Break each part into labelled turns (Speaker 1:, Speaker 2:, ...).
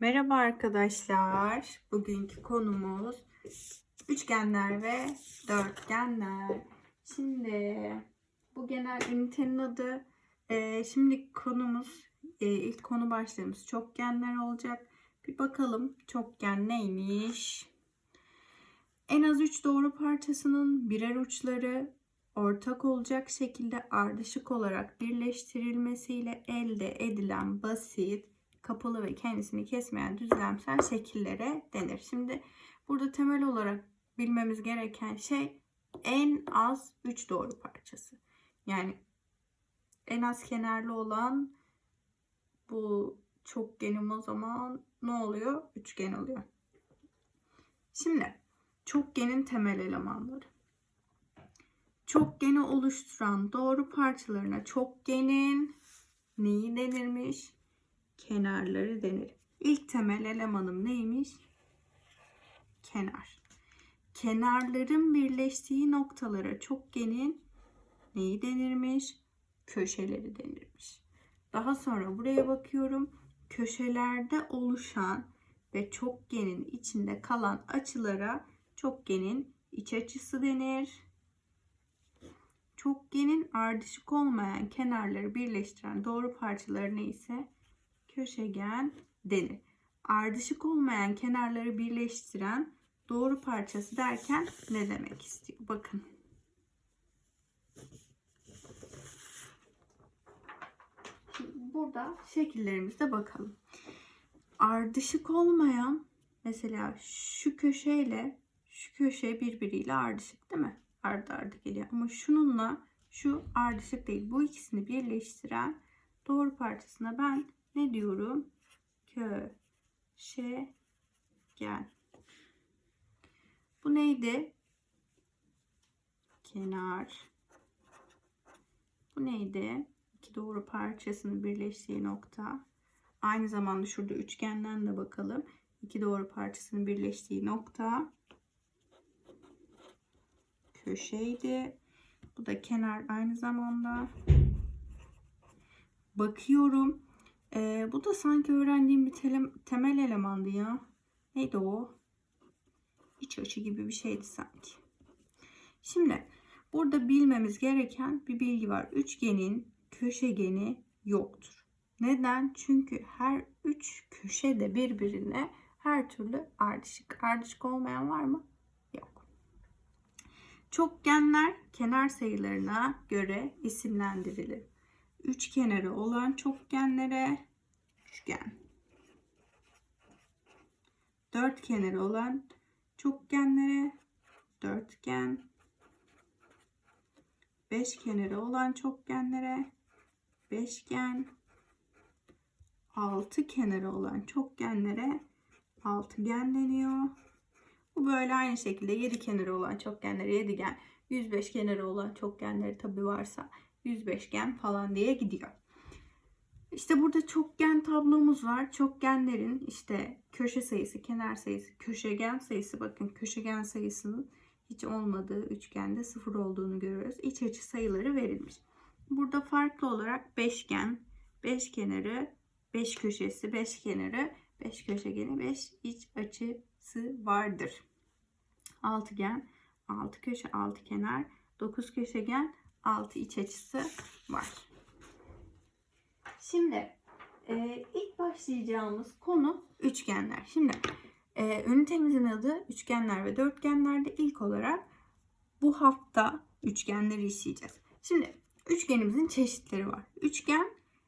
Speaker 1: Merhaba arkadaşlar. Bugünkü konumuz üçgenler ve dörtgenler. Şimdi bu genel ünitenin adı. Ee, şimdi konumuz e, ilk konu başlığımız çokgenler olacak. Bir bakalım çokgen neymiş? En az 3 doğru parçasının birer uçları ortak olacak şekilde ardışık olarak birleştirilmesiyle elde edilen basit kapalı ve kendisini kesmeyen düzlemsel şekillere denir. Şimdi burada temel olarak bilmemiz gereken şey en az 3 doğru parçası. Yani en az kenarlı olan bu çokgenim o zaman ne oluyor? Üçgen oluyor. Şimdi çokgenin temel elemanları. Çokgeni oluşturan doğru parçalarına çokgenin neyi denirmiş? Kenarları denir. İlk temel elemanım neymiş? Kenar. Kenarların birleştiği noktalara çokgenin neyi denirmiş? Köşeleri denirmiş. Daha sonra buraya bakıyorum. Köşelerde oluşan ve çokgenin içinde kalan açılara çokgenin iç açısı denir. Çokgenin ardışık olmayan kenarları birleştiren doğru parçaları neyse köşegen denir. Ardışık olmayan kenarları birleştiren doğru parçası derken ne demek istiyor? Bakın. Şimdi burada şekillerimize bakalım. Ardışık olmayan mesela şu köşeyle şu köşe birbiriyle ardışık değil mi? Ardı ardı geliyor. Ama şununla şu ardışık değil. Bu ikisini birleştiren doğru parçasına ben ne diyorum? Köşegen. Bu neydi? Kenar. Bu neydi? İki doğru parçasının birleştiği nokta. Aynı zamanda şurada üçgenden de bakalım. İki doğru parçasının birleştiği nokta köşeydi. Bu da kenar aynı zamanda. Bakıyorum. Ee, bu da sanki öğrendiğim bir tele, temel elemandı ya. Neydi o? İç açı gibi bir şeydi sanki. Şimdi burada bilmemiz gereken bir bilgi var. Üçgenin köşegeni yoktur. Neden? Çünkü her üç köşe de birbirine her türlü ardışık. Ardışık olmayan var mı? Yok. Çokgenler kenar sayılarına göre isimlendirilir. Üç kenarı olan çokgenlere üçgen. Dört kenarı olan çokgenlere dörtgen. Beş kenarı olan çokgenlere beşgen. Altı kenarı olan çokgenlere altıgen deniyor. Bu böyle aynı şekilde yedi kenarı olan çokgenlere yedigen. 105 kenarı olan çokgenleri tabi varsa 105gen falan diye gidiyor. İşte burada çokgen tablomuz var. Çokgenlerin işte köşe sayısı, kenar sayısı, köşegen sayısı bakın köşegen sayısının hiç olmadığı üçgende sıfır olduğunu görüyoruz. İç açı sayıları verilmiş. Burada farklı olarak beşgen, beş kenarı, beş köşesi, beş kenarı, beş köşegeni, beş iç açısı vardır. Altıgen, altı köşe, altı kenar, dokuz köşegen, altı iç açısı var. Şimdi e, ilk başlayacağımız konu üçgenler. Şimdi e, ünitemizin adı üçgenler ve dörtgenlerde ilk olarak bu hafta üçgenleri işleyeceğiz. Şimdi üçgenimizin çeşitleri var. Üçgen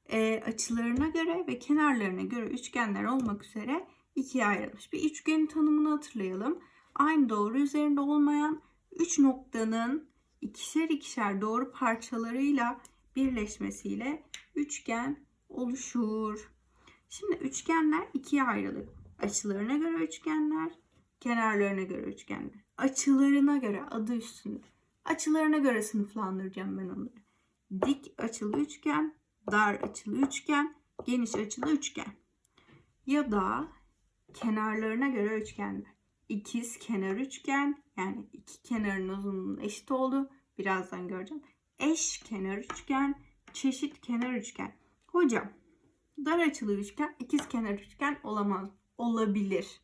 Speaker 1: e, açılarına göre ve kenarlarına göre üçgenler olmak üzere ikiye ayrılmış. Bir üçgenin tanımını hatırlayalım. Aynı doğru üzerinde olmayan üç noktanın ikişer ikişer doğru parçalarıyla birleşmesiyle üçgen oluşur. Şimdi üçgenler ikiye ayrılır. Açılarına göre üçgenler, kenarlarına göre üçgenler. Açılarına göre adı üstünde. Açılarına göre sınıflandıracağım ben onları. Dik açılı üçgen, dar açılı üçgen, geniş açılı üçgen. Ya da kenarlarına göre üçgenler. İkiz kenar üçgen yani iki kenarın uzunluğunun eşit olduğu birazdan göreceğim. Eş kenar üçgen, çeşit kenar üçgen. Hocam dar açılı üçgen ikiz kenar üçgen olamaz. olabilir.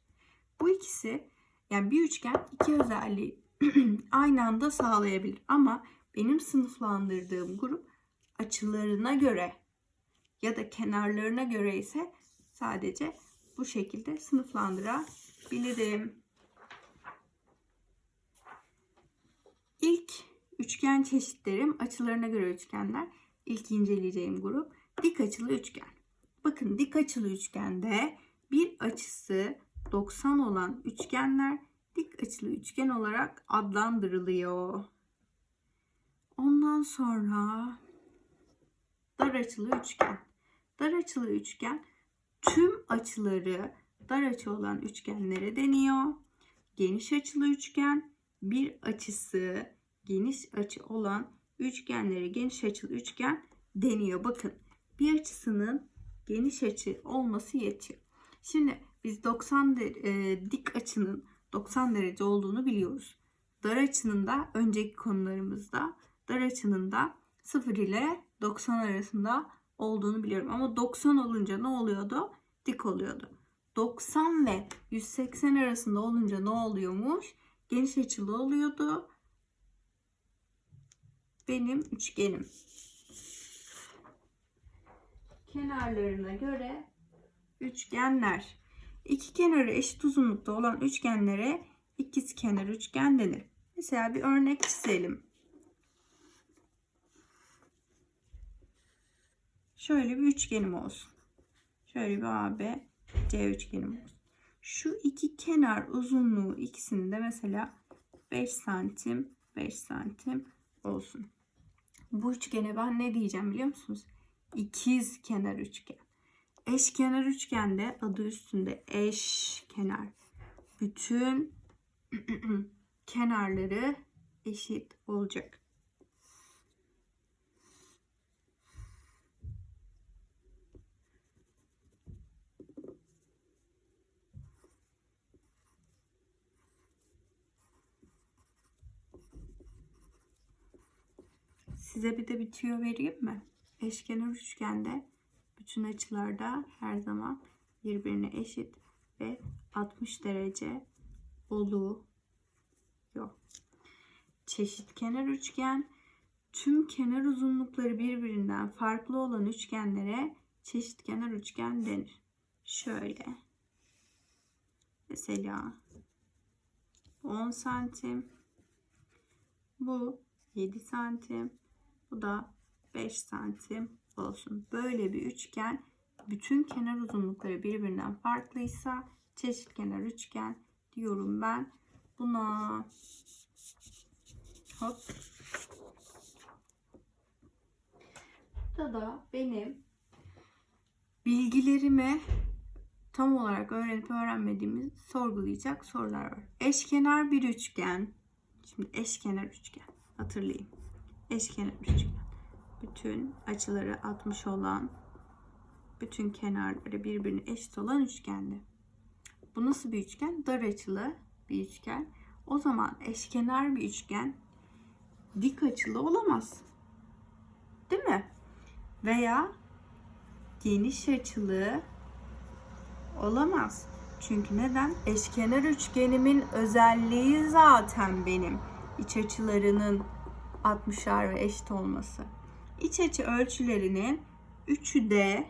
Speaker 1: Bu ikisi yani bir üçgen iki özelliği aynı anda sağlayabilir. Ama benim sınıflandırdığım grup açılarına göre ya da kenarlarına göre ise sadece bu şekilde sınıflandırabilirim. İlk üçgen çeşitlerim açılarına göre üçgenler. İlk inceleyeceğim grup dik açılı üçgen. Bakın dik açılı üçgende bir açısı 90 olan üçgenler dik açılı üçgen olarak adlandırılıyor. Ondan sonra dar açılı üçgen. Dar açılı üçgen tüm açıları dar açı olan üçgenlere deniyor. Geniş açılı üçgen bir açısı geniş açı olan üçgenlere geniş açılı üçgen deniyor. Bakın bir açısının geniş açı olması yetiyor. Şimdi biz 90 de, e, dik açının 90 derece olduğunu biliyoruz. Dar açının da önceki konularımızda dar açının da 0 ile 90 arasında olduğunu biliyorum. Ama 90 olunca ne oluyordu? Dik oluyordu. 90 ve 180 arasında olunca ne oluyormuş? Geniş açılı oluyordu. Benim üçgenim. Kenarlarına göre üçgenler. İki kenarı eşit uzunlukta olan üçgenlere ikizkenar üçgen denir. Mesela bir örnek çizelim. Şöyle bir üçgenim olsun. Şöyle bir AB C üçgenim olsun. Şu iki kenar uzunluğu ikisinde mesela 5 santim 5 santim olsun. Bu üçgene ben ne diyeceğim biliyor musunuz? İkiz kenar üçgen. Eşkenar üçgende adı üstünde eş kenar. Bütün kenarları eşit olacak. Size bir de bir tüyo vereyim mi? Eşkenar üçgende bütün açılarda her zaman birbirine eşit ve 60 derece oluyor. Çeşit kenar üçgen tüm kenar uzunlukları birbirinden farklı olan üçgenlere çeşit kenar üçgen denir. Şöyle. Mesela 10 santim. Bu 7 santim. Bu da 5 santim olsun. Böyle bir üçgen bütün kenar uzunlukları birbirinden farklıysa çeşit kenar üçgen diyorum ben buna. Hop. Burada da benim bilgilerimi tam olarak öğrenip öğrenmediğimi sorgulayacak sorular var. Eşkenar bir üçgen. Şimdi eşkenar üçgen. Hatırlayın. Eşkenar üçgen bütün açıları 60 olan bütün kenarları birbirine eşit olan üçgendi. Bu nasıl bir üçgen? Dar açılı bir üçgen. O zaman eşkenar bir üçgen dik açılı olamaz. Değil mi? Veya geniş açılı olamaz. Çünkü neden? Eşkenar üçgenimin özelliği zaten benim iç açılarının 60'ar ve eşit olması. İç açı ölçülerinin üçü de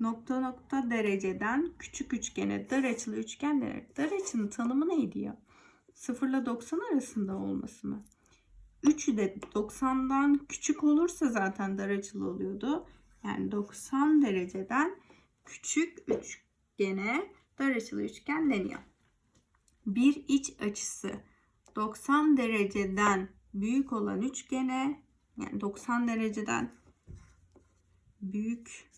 Speaker 1: nokta nokta dereceden küçük üçgene dar açılı üçgen denir. Dar açının tanımı neydi ya? 0 ile 90 arasında olması mı? Üçü de 90'dan küçük olursa zaten dar açılı oluyordu. Yani 90 dereceden küçük üçgene dar açılı üçgen deniyor. Bir iç açısı 90 dereceden büyük olan üçgene yani 90 dereceden büyük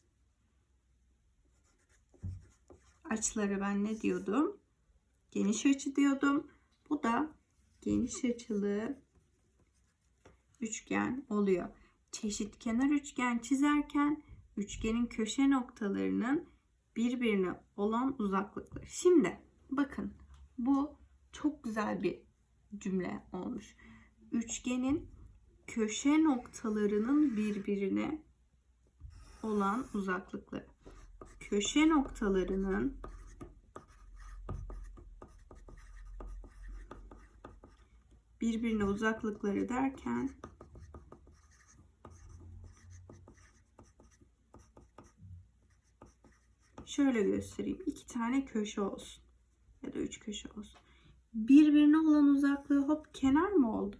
Speaker 1: açıları ben ne diyordum? Geniş açı diyordum. Bu da geniş açılı üçgen oluyor. Çeşit kenar üçgen çizerken üçgenin köşe noktalarının birbirine olan uzaklıkları. Şimdi bakın bu çok güzel bir cümle olmuş üçgenin köşe noktalarının birbirine olan uzaklıkları. köşe noktalarının birbirine uzaklıkları derken şöyle göstereyim. İki tane köşe olsun. Ya da üç köşe olsun. Birbirine olan uzaklığı hop kenar mı oldu?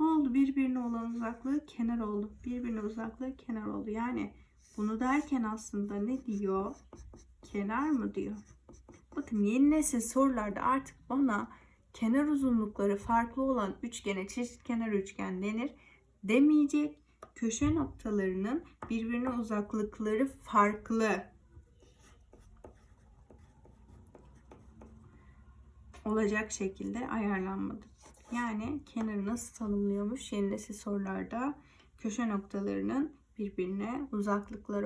Speaker 1: Ne oldu? Birbirine olan uzaklığı kenar oldu. Birbirine uzaklığı kenar oldu. Yani bunu derken aslında ne diyor? Kenar mı diyor? Bakın yeni nesil sorularda artık bana kenar uzunlukları farklı olan üçgene çeşit kenar üçgen denir demeyecek. Köşe noktalarının birbirine uzaklıkları farklı olacak şekilde ayarlanmadı. Yani kenarı nasıl tanımlıyormuş yeni nesil sorularda köşe noktalarının birbirine uzaklıkları